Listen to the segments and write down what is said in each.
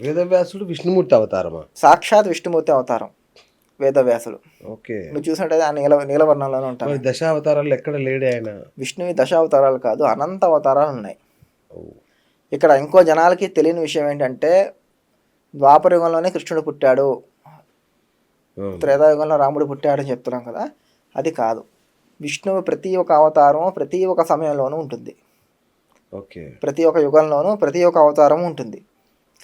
వేదవ్యాసుడు విష్ణుమూర్తి అవతారమా? సాక్షాత్ విష్ణుమూర్తి అవతారం వేదవ్యాసులు ఓకే. మీరు చూసినట్టయితే ఆ నీల నీలవర్ణంలోనే మరి దశావతారాలు ఎక్కడ లేడే ఆయన? విష్ణువి దశావతారాలు కాదు అనంత అవతారాలు ఉన్నాయి. ఇక్కడ ఇంకో జనాలకి తెలియని విషయం ఏంటంటే ద్వాపరయుగంలోనే కృష్ణుడు పుట్టాడు. త్రేతాయుగంలో రాముడు పుట్టాడు అని చెప్తున్నాం కదా అది కాదు. విష్ణువు ప్రతి ఒక్క అవతారం ప్రతి ఒక్క సమయంలోనూ ఉంటుంది. ఓకే. ప్రతి ఒక్క యుగంలోనూ ప్రతి ఒక్క అవతారం ఉంటుంది.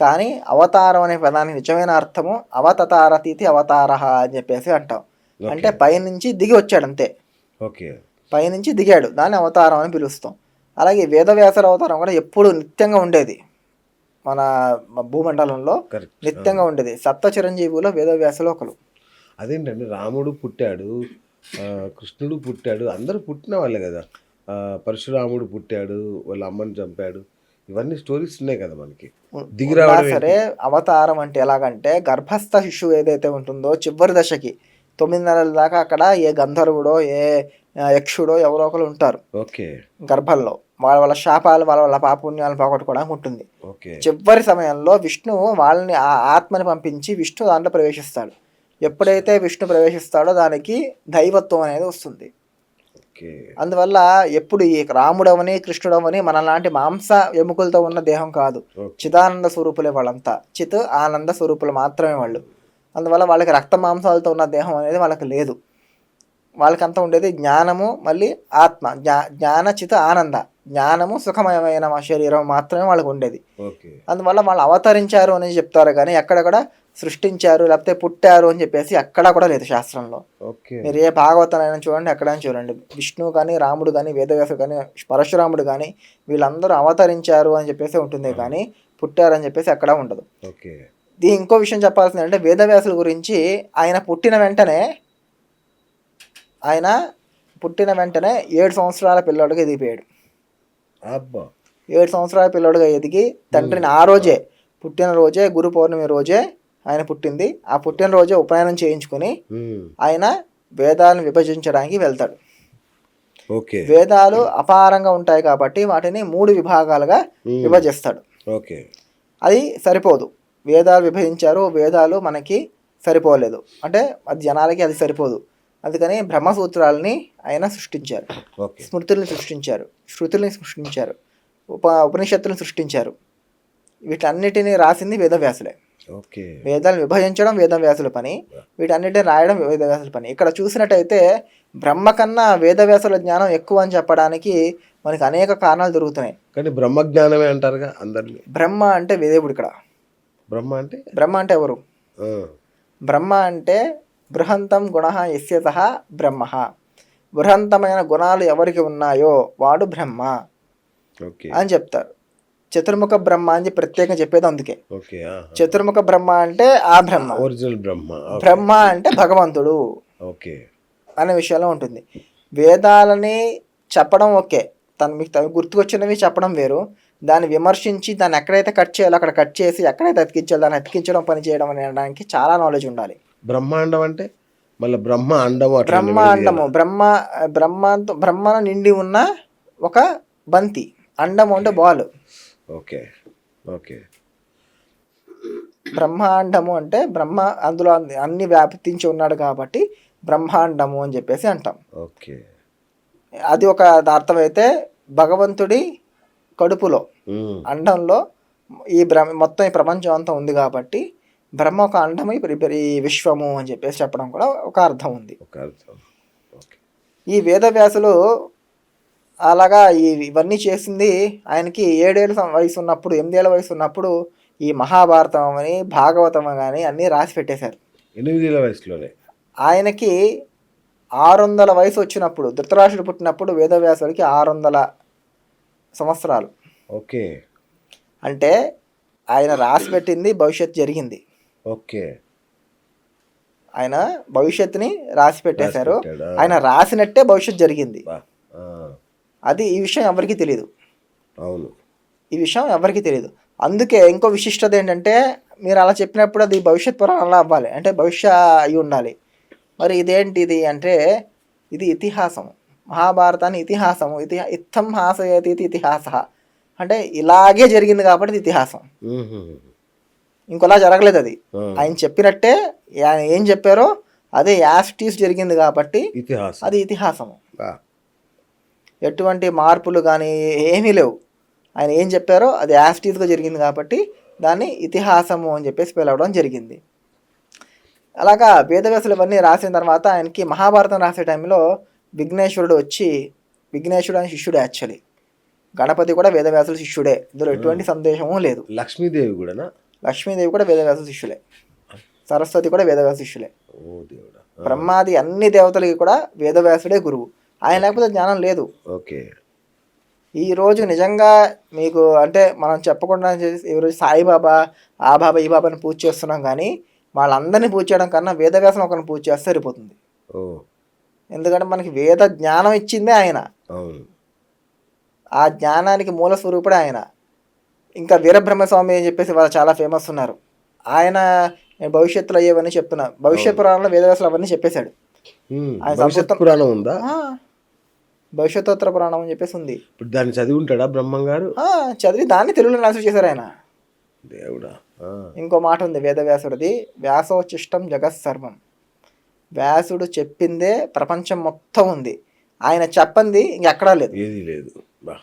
కానీ అవతారం అనే పదానికి నిజమైన అర్థము అవతతారతీతి అవతార అని చెప్పేసి అంటాం. అంటే పైనుంచి దిగి వచ్చాడు అంతే. ఓకే. పైనుంచి దిగాడు. దాన్ని అవతారం అని పిలుస్తాం. అలాగే వేదవ్యాసర అవతారం కూడా ఎప్పుడు నిత్యంగా ఉండేది. మన భూమండలంలో నిత్యంగా ఉండేది. సప్త చిరంజీవులో వేదవ్యాసులు ఒకరు. అదేంటండి? రాముడు పుట్టాడు. కృష్ణుడు పుట్టాడు. అందరూ పుట్టిన వాళ్ళే కదా. పరశురాముడు పుట్టాడు. వాళ్ళ అమ్మని చంపాడు. ఇవన్నీ స్టోరీస్ ఉన్నాయి కదా మనకి. దిగి ఉన్నా రావడం సరే అవతారం అంటే ఎలాగంటే గర్భస్థ శిశువు ఏదైతే ఉంటుందో చివరి దశకి తొమ్మిది నెలల దాకా అక్కడ ఏ గంధర్వుడో ఏ యక్షుడో ఎవరో ఒకరు ఉంటారు. ఓకే. గర్భంలో వాళ్ళ వాళ్ళ శాపాలు వాళ్ళ వాళ్ళ పాపుణ్యాలు పోగొట్టుకోవడానికి ఉంటుంది. ఓకే. చివరి సమయంలో విష్ణువు వాళ్ళని ఆ ఆత్మని పంపించి విష్ణు దాంట్లో ప్రవేశిస్తాడు. ఎప్పుడైతే విష్ణు ప్రవేశిస్తాడో దానికి దైవత్వం అనేది వస్తుంది. అందువల్ల ఎప్పుడు ఈ రాముడవని కృష్ణుడవని మనలాంటి మాంస ఎముకలతో ఉన్న దేహం కాదు. చిదానంద స్వరూపులే వాళ్ళంతా. చిత్ ఆనంద స్వరూపులు మాత్రమే వాళ్ళు. అందువల్ల వాళ్ళకి రక్త మాంసాలతో ఉన్న దేహం అనేది వాళ్ళకి లేదు. వాళ్ళకంతా ఉండేది జ్ఞానము మళ్ళీ ఆత్మ. జ్ఞా జ్ఞాన చిత ఆనంద. జ్ఞానము సుఖమయమైన శరీరం మాత్రమే వాళ్ళకి ఉండేది. అందువల్ల వాళ్ళు అవతరించారు అని చెప్తారు కానీ ఎక్కడ కూడా సృష్టించారు లేకపోతే పుట్టారు అని చెప్పేసి ఎక్కడా కూడా లేదు శాస్త్రంలో. ఓకే. మీరు ఏ భాగవతనైనా చూడండి ఎక్కడైనా చూడండి. విష్ణువు కానీ రాముడు కానీ వేదవ్యాసుడు కానీ పరశురాముడు కానీ వీళ్ళందరూ అవతరించారు అని చెప్పేసి ఉంటుంది కానీ పుట్టారని చెప్పేసి ఎక్కడా ఉండదు. ఓకే. దీ ఇంకో విషయం చెప్పాల్సింది అంటే వేదవ్యాసుల గురించి ఆయన పుట్టిన వెంటనే ఆయన పుట్టిన వెంటనే ఏడు సంవత్సరాల పిల్లోడుగా ఎదిగిపోయాడు. అబ్బా. ఏడు సంవత్సరాల పిల్లోడుగా ఎదిగి తండ్రిని ఆ రోజే పుట్టిన రోజే గురు పౌర్ణమి రోజే ఆయన పుట్టింది. ఆ పుట్టిన రోజే ఉపనయనం చేయించుకుని. ఆయన వేదాలను విభజించడానికి వెళ్తాడు. ఓకే. వేదాలు అపారంగా ఉంటాయి కాబట్టి వాటిని మూడు విభాగాలుగా. విభజిస్తాడు. ఓకే. అది సరిపోదు. వేదాలు విభజించారు వేదాలు మనకి సరిపోలేదు. అంటే అది జనాలకి అది సరిపోదు. అందుకని బ్రహ్మసూత్రాలని ఆయన సృష్టించారు. స్మృతుల్ని సృష్టించారు. శృతుల్ని సృష్టించారు. ఉప ఉపనిషత్తులను సృష్టించారు. వీటన్నిటిని రాసింది వేదవ్యాసులే. ఓకే. వేదాలను విభజించడం వేదవ్యాసుల పని. వీటన్నిటిని రాయడం వేదవ్యాసుల పని. ఇక్కడ చూసినట్టయితే బ్రహ్మ కన్నా వేదవ్యాసుల జ్ఞానం ఎక్కువ అని చెప్పడానికి మనకి అనేక కారణాలు దొరుకుతున్నాయి. కానీ బ్రహ్మజ్ఞానమే అంటారుగా అందరినీ? బ్రహ్మ అంటే వేదేవుడు ఇక్కడ. బ్రహ్మ అంటే? బ్రహ్మ అంటే ఎవరు? బ్రహ్మ అంటే బృహంతం గుణ ఎస్యత బ్రహ్మ. బృహంతమైన గుణాలు ఎవరికి ఉన్నాయో వాడు బ్రహ్మ ఓకే. అని చెప్తారు. చతుర్ముఖ బ్రహ్మ అని చెప్పి ప్రత్యేకంగా చెప్పేది అందుకే. చతుర్ముఖ బ్రహ్మ అంటే ఆ బ్రహ్మ. ఒరిజినల్ బ్రహ్మ. బ్రహ్మ అంటే భగవంతుడు ఓకే. అనే విషయంలో ఉంటుంది. వేదాలని చెప్పడం ఓకే. తను మీకు తను గుర్తుకొచ్చినవి చెప్పడం వేరు. దాన్ని విమర్శించి దాన్ని ఎక్కడైతే కట్ చేయాలో అక్కడ కట్ చేసి ఎక్కడైతే అతికించాలో దాన్ని అతికించడం పని చేయడం అనడానికి చాలా నాలెడ్జ్ ఉండాలి. బ్రహ్మాండం అంటే మళ్ళీ బ్రహ్మ అండము బ్రహ్మాండము బ్రహ్మ బ్రహ్మాంతో బ్రహ్మను నిండి ఉన్న ఒక బంతి. అండము అంటే బాల్. ఓకే. ఓకే. బ్రహ్మాండము అంటే బ్రహ్మ అందులో అన్ని- వ్యాపించి ఉన్నాడు కాబట్టి బ్రహ్మాండము అని చెప్పేసి అంటాం. ఓకే. అది ఒక అర్థమైతే భగవంతుడి కడుపులో అండంలో ఈ బ్రహ్మ మొత్తం ఈ ప్రపంచం అంతా ఉంది కాబట్టి బ్రహ్మ ఒక అండము ఈ విశ్వము అని చెప్పేసి చెప్పడం కూడా ఒక అర్థం ఉంది. ఒక అర్థం. ఓకే. ఈ వేదవ్యాసులు అలాగా ఈ ఇవన్నీ చేసింది ఆయనకి ఏడేళ్ళ వయసు ఉన్నప్పుడు ఎనిమిదేళ్ళ వయసు ఉన్నప్పుడు ఈ మహాభారతం అని భాగవతం కానీ అన్నీ రాసి పెట్టేశారు. ఎనిమిదేళ్ళ వయసులోనే? ఆయనకి ఆరు వందల వయసు వచ్చినప్పుడు ధృతరాష్ట్రుడు పుట్టినప్పుడు వేదవ్యాసుడికి ఆరు వందల సంవత్సరాలు. ఓకే. అంటే ఆయన రాసి పెట్టింది భవిష్యత్తు జరిగింది. ఓకే. ఆయన భవిష్యత్తుని రాసి పెట్టేశారు? ఆయన రాసినట్టే భవిష్యత్తు జరిగింది. అది ఈ విషయం ఎవరికి తెలియదు అవును. ఈ విషయం ఎవరికి తెలియదు అందుకే ఇంకో విశిష్టత ఏంటంటే మీరు అలా చెప్పినప్పుడు అది భవిష్యత్ పురాణంలా అవ్వాలి. అంటే భవిష్య అయి ఉండాలి. మరి ఇదేంటిది అంటే ఇది ఇతిహాసం మహాభారతాన్ని ఇతిహాసము. ఇతిహా ఇత్తం హాసయతి ఇది ఇతిహాస. అంటే ఇలాగే జరిగింది కాబట్టి ఇతిహాసం. ఇంకోలా జరగలేదు అది. ఆయన చెప్పినట్టే ఆయన ఏం చెప్పారో అదే యాస్టీస్ జరిగింది కాబట్టి ఇతిహాసం. అది ఇతిహాసము. ఎటువంటి మార్పులు కానీ ఏమీ లేవు. ఆయన ఏం చెప్పారో అది యాస్టీస్గా జరిగింది కాబట్టి దాన్ని ఇతిహాసము అని చెప్పేసి పిలవడం జరిగింది. అలాగా వేదవ్యాసులు ఇవన్నీ రాసిన తర్వాత ఆయనకి మహాభారతం రాసే టైంలో విఘ్నేశ్వరుడు వచ్చి విఘ్నేశ్వరుడు అని శిష్యుడే యాక్చువల్లీ గణపతి కూడా వేదవ్యాసుల శిష్యుడే. ఇందులో ఎటువంటి సందేశము లేదు. లక్ష్మీదేవి కూడానా? లక్ష్మీదేవి కూడా వేదవ్యాసుల శిష్యులే. సరస్వతి కూడా వేదవ్యాస శిష్యులే. ఓ దేవుడా. ఆ, బ్రహ్మాది అన్ని దేవతలకి కూడా వేదవ్యాసుడే గురువు. ఆయన లేకపోతే జ్ఞానం లేదు. ఓకే. ఈ రోజు నిజంగా మీకు అంటే మనం చెప్పకుండా ఈరోజు సాయిబాబా ఆ బాబా ఈ బాబాని పూజ చేస్తున్నాం కానీ వాళ్ళందరినీ పూజ చేయడం కన్నా వేదవ్యాసం ఒకరిని పూజ చేస్తే సరిపోతుంది. ఎందుకంటే మనకి వేద జ్ఞానం ఇచ్చిందే ఆయన. ఆ జ్ఞానానికి మూల స్వరూపుడే ఆయన. ఇంకా వీరబ్రహ్మస్వామి అని చెప్పేసి వాళ్ళు చాలా ఫేమస్ ఉన్నారు. ఆయన భవిష్యత్తులో అయ్యేవన్నీ చెప్తున్నా భవిష్యత్ పురాణంలో వేదవ్యాసులు అవన్నీ చెప్పేశాడు. పురాణం ఉందా? భవిష్యత్తోత్తర పురాణం అని చెప్పేసి ఉంది. ఇప్పుడు దాన్ని చదివి ఉంటాడా బ్రహ్మం గారు ఆ, చదివి దాన్ని తెలుగులో ట్రాన్స్లేట్ చేశారు ఆయన. దేవుడా ఇంకో మాట ఉంది వేదవ్యాసుడిది వ్యాసోచిష్టం జగత్ సర్వం. వ్యాసుడు చెప్పిందే ప్రపంచం మొత్తం ఉంది. ఆయన చెప్పంది ఇంకెక్కడా లేదు. ఏదీ లేదు. బా.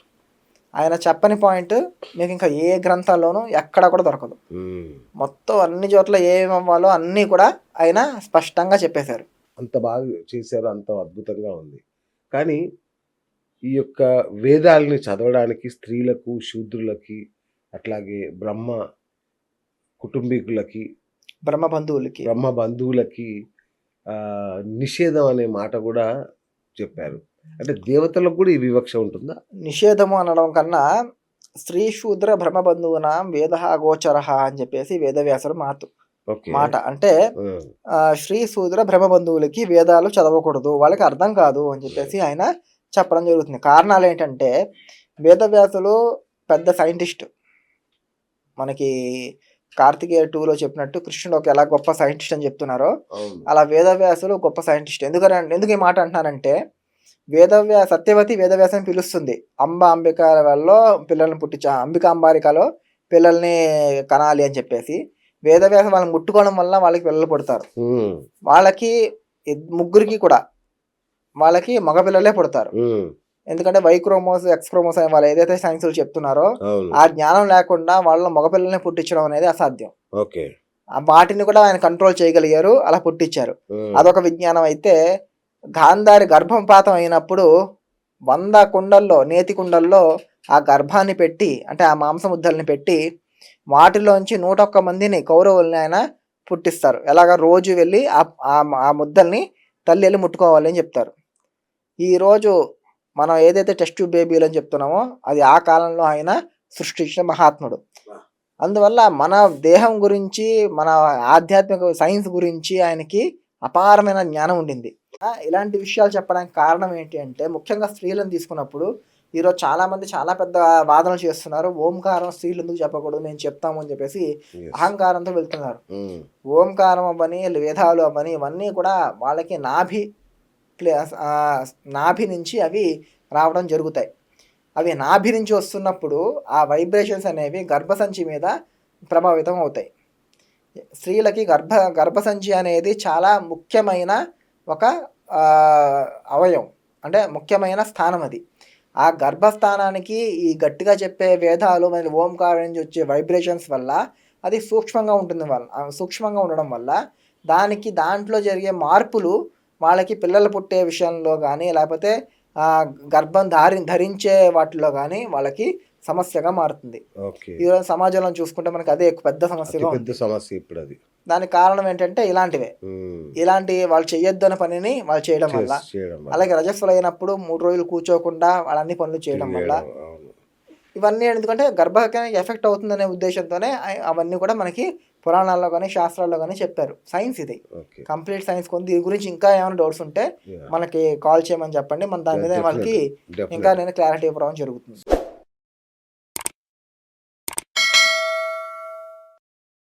ఆయన చెప్పని పాయింట్ మీకు ఇంకా ఏ గ్రంథాల్లోనూ ఎక్కడ కూడా దొరకదు. మొత్తం అన్ని చోట్ల ఏమేమి అవ్వాలో అన్నీ కూడా ఆయన స్పష్టంగా చెప్పేశారు. అంత బాగా చేశారు అంత అద్భుతంగా ఉంది. కానీ ఈ యొక్క వేదాలని చదవడానికి స్త్రీలకు శూద్రులకి అట్లాగే బ్రహ్మ కుటుంబీకులకి బ్రహ్మ బంధువులకి. బ్రహ్మ బంధువులకి ఆ, నిషేధం అనే మాట కూడా చెప్పారు. అంటే దేవతలకు కూడా ఈ వివక్ష ఉంటుందా? నిషేధము అనడం కన్నా స్త్రీ శూద్ర బ్రహ్మ బంధువునాం వేద గోచర అని చెప్పేసి వేదవ్యాసుడు మాట మాట. అంటే శ్రీ శూద్ర బ్రహ్మ బంధువులకి వేదాలు చదవకూడదు. వాళ్ళకి అర్థం కాదు అని చెప్పేసి ఆయన చెప్పడం జరుగుతుంది. కారణాలు ఏంటంటే వేదవ్యాసులు పెద్ద సైంటిస్ట్. మనకి కార్తికేయ టూలో చెప్పినట్టు కృష్ణుడు ఒక ఎలా గొప్ప సైంటిస్ట్ అని చెప్తున్నారో అలా వేదవ్యాసులు గొప్ప సైంటిస్ట్. ఎందుకని ఎందుకు ఈ మాట అంటున్నానంటే వేదవ్యా సత్యవతి వేదవ్యాసం పిలుస్తుంది. అంబ అంబిక వల్ల పిల్లల్ని పుట్టించా అంబిక అంబారికలో పిల్లల్ని కనాలి అని చెప్పేసి వేదవ్యాసం వాళ్ళని ముట్టుకోవడం వల్ల వాళ్ళకి పిల్లలు పుడతారు. వాళ్ళకి ముగ్గురికి కూడా వాళ్ళకి మగపిల్లలే పుడతారు. ఎందుకంటే వైక్రోమోస్ ఎక్స్క్రోమోస్ అని వాళ్ళు ఏదైతే సైన్సులు చెప్తున్నారో ఆ జ్ఞానం లేకుండా వాళ్ళ మగపిల్లల్ని పుట్టించడం అనేది అసాధ్యం. ఓకే. ఆ వాటిని కూడా ఆయన కంట్రోల్ చేయగలిగారు అలా పుట్టించారు. అదొక విజ్ఞానం అయితే గాంధారి గర్భపాతం అయినప్పుడు వంద కుండల్లో నేతి కుండల్లో ఆ గర్భాన్ని పెట్టి అంటే ఆ మాంసముద్దల్ని పెట్టి వాటిలోంచి నూట ఒక్క మందిని కౌరవుల్ని ఆయన పుట్టిస్తారు. ఎలాగ రోజు వెళ్ళి ఆ ముద్దల్ని తల్లి వెళ్ళి ముట్టుకోవాలి అని చెప్తారు. ఈరోజు మనం ఏదైతే టెస్ట్ బేబీలు అని చెప్తున్నామో అది ఆ కాలంలో ఆయన సృష్టించిన మహాత్ముడు. అందువల్ల మన దేహం గురించి మన ఆధ్యాత్మిక సైన్స్ గురించి ఆయనకి అపారమైన జ్ఞానం ఉండింది. ఇలాంటి విషయాలు చెప్పడానికి కారణం ఏంటి అంటే ముఖ్యంగా స్త్రీలను తీసుకున్నప్పుడు ఈరోజు చాలా మంది చాలా పెద్ద వాదనలు చేస్తున్నారు. ఓంకారం స్త్రీలు ఎందుకు చెప్పకూడదు నేను చెప్తాము అని చెప్పేసి. అహంకారంతో వెళ్తున్నారు. ఉమ్, ఓంకారం అవ్వని వేదాలు అవ్వని ఇవన్నీ కూడా వాళ్ళకి నాభి నాభి నుంచి అవి రావడం జరుగుతాయి. అవి నాభి నుంచి వస్తున్నప్పుడు ఆ వైబ్రేషన్స్ అనేవి గర్భసంచి మీద ప్రభావితం అవుతాయి. స్త్రీలకి గర్భ గర్భసంచి అనేది చాలా ముఖ్యమైన ఒక అవయవం. అంటే ముఖ్యమైన స్థానం అది. ఆ గర్భస్థానానికి ఈ గట్టిగా చెప్పే వేదాలు మరియు ఓంకార నుంచి వచ్చే వైబ్రేషన్స్ వల్ల అది సూక్ష్మంగా ఉంటుంది వల్ల సూక్ష్మంగా ఉండడం వల్ల దానికి దాంట్లో జరిగే మార్పులు వాళ్ళకి పిల్లలు పుట్టే విషయంలో కానీ లేకపోతే ఆ, గర్భం ధారి ధరించే వాటిలో కానీ వాళ్ళకి సమస్యగా మారుతుంది. ఈరోజు సమాజంలో చూసుకుంటే మనకి అదే పెద్ద సమస్యగా ఉంది పెద్ద సమస్య ఇప్పుడు అది దానికి కారణం ఏంటంటే ఇలాంటివే. ఇలాంటి వాళ్ళు చేయొద్దు అనే పనిని వాళ్ళు చేయడం వల్ల. అలాగే రజస్సులు అయినప్పుడు మూడు రోజులు కూర్చోకుండా వాళ్ళ అన్ని పనులు చేయడం వల్ల. ఇవన్నీ ఎందుకంటే గర్భానికి ఎఫెక్ట్ అవుతుందనే ఉద్దేశంతోనే అవన్నీ కూడా మనకి పురాణాల్లో కానీ శాస్త్రాల్లో కానీ చెప్పారు. సైన్స్ ఇది. కంప్లీట్ సైన్స్ కొంది దీని గురించి ఇంకా ఏమైనా డౌట్స్ ఉంటే. మనకి కాల్ చేయమని చెప్పండి. మన దాని మీద వాళ్ళకి. ఇంకా నేను క్లారిటీ ఇవ్వడం జరుగుతుంది.